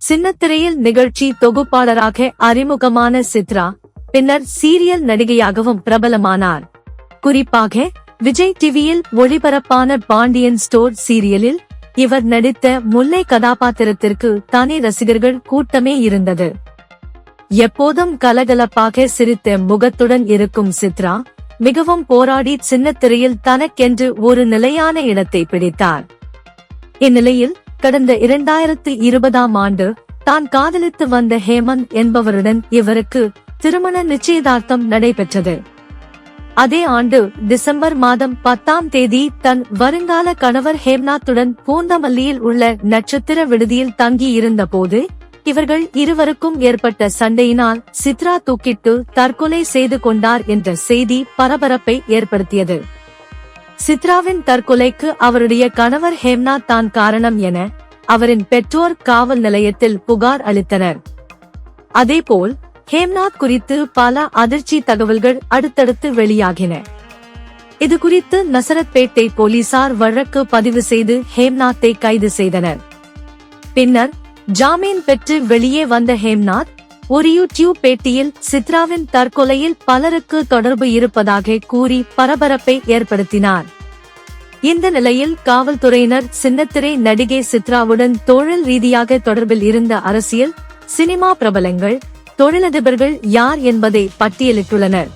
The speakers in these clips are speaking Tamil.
சின்னத்திரையில் நிகழ்ச்சி தொகுப்பாளராக அறிமுகமான சித்ரா பின்னர் சீரியல் நடிகையாகவும் பிரபலமானார். குறிப்பாக விஜய் டிவியில் ஒளிபரப்பான பாண்டியன் ஸ்டோர் சீரியலில் இவர் நடித்த முல்லை கதாபாத்திரத்திற்கு தனி ரசிகர்கள் கூட்டமே இருந்தது. எப்போதும் கலகலப்பாக சிரித்த முகத்துடன் இருக்கும் சித்ரா மிகவும் போராடி சின்னத்திரையில் தனக்கென்று ஒரு நிலையான இடத்தை பிடித்தார். இந்நிலையில் கடந்த இரண்டாயிரத்து இருபதாம் ஆண்டு தான் காதலித்து வந்த ஹேமந்த் என்பவருடன் இவருக்கு திருமண நிச்சயதார்த்தம் நடைபெற்றது. அதே ஆண்டு டிசம்பர் மாதம் பத்தாம் தேதி தன் வருங்கால கணவர் ஹேம்நாத்துடன் பூந்தமல்லியில் உள்ள நட்சத்திர விடுதியில் தங்கி இருந்தபோது இவர்கள் இருவருக்கும் ஏற்பட்ட சண்டையினால் சித்ரா தூக்கிட்டு தற்கொலை செய்து கொண்டார் என்ற செய்தி பரபரப்பை ஏற்படுத்தியது. சித்ராவின் தற்கொலைக்கு அவருடைய கணவர் ஹேம்நாத் தான் காரணம் என அவரின் பெற்றோர் காவல் நிலையத்தில் புகார் அளித்தனர். அதேபோல் ஹேம்நாத் குறித்து பல அதிர்ச்சி தகவல்கள் அடுத்தடுத்து வெளியாகின. இது குறித்து நசரத்பேட்டை போலீசார் வழக்கு பதிவு செய்து ஹேம்நாத்தை கைது செய்தனர். பின்னர் ஜாமீன் பெற்று வெளியே வந்த ஹேம்நாத் ஒரு யூடியூப் பேட்டியில் சித்ராவின் தற்கொலையில் பலருக்கு தொடர்பு இருப்பதாக கூறி பரபரப்பை ஏற்படுத்தினார். இந்த நிலையில் காவல்துறையினர் சின்னத்திரை நடிகை சித்ராவுடன் தொழில் ரீதியாக தொடர்பில் இருந்த அரசியல் சினிமா பிரபலங்கள் தொழிலதிபர்கள் யார் என்பதை பட்டியலிட்டுள்ளனர்.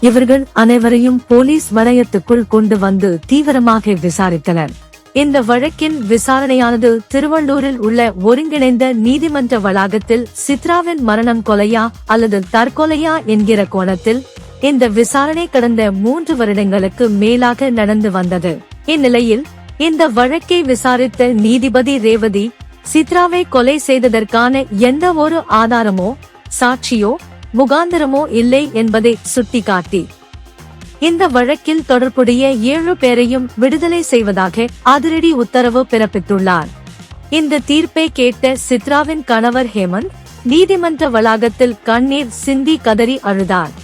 இவர்கள் அனைவரையும் போலீஸ் வலயத்துக்குள் கொண்டு வந்து தீவிரமாக விசாரித்தனர். இந்த வழக்கின் விசாரணையானது திருவள்ளூரில் உள்ள ஒருங்கிணைந்த நீதிமன்ற வளாகத்தில் சித்ராவின் மரணம் கொலையா அல்லது தற்கொலையா என்கிற கோணத்தில் இந்த விசாரணை கடந்த மூன்று வருடங்களுக்கு மேலாக நடந்து வந்தது. இந்நிலையில் இந்த வழக்கை விசாரித்த நீதிபதி ரேவதி சித்ராவை கொலை செய்ததற்கான எந்த ஒரு ஆதாரமோ சாட்சியோ முகாந்திரமோ இல்லை என்பதை சுட்டிக்காட்டி இந்த வழக்கில் தொடர்புடைய ஏழு பேரையும் விடுதலை செய்வதாக அதிரடி உத்தரவு பிறப்பித்துள்ளார். இந்த தீர்ப்பை கேட்ட சித்ராவின் கணவர் ஹேமந்த் நீதிமன்ற வளாகத்தில் கண்ணீர் சிந்தி கதறி அழுதார்.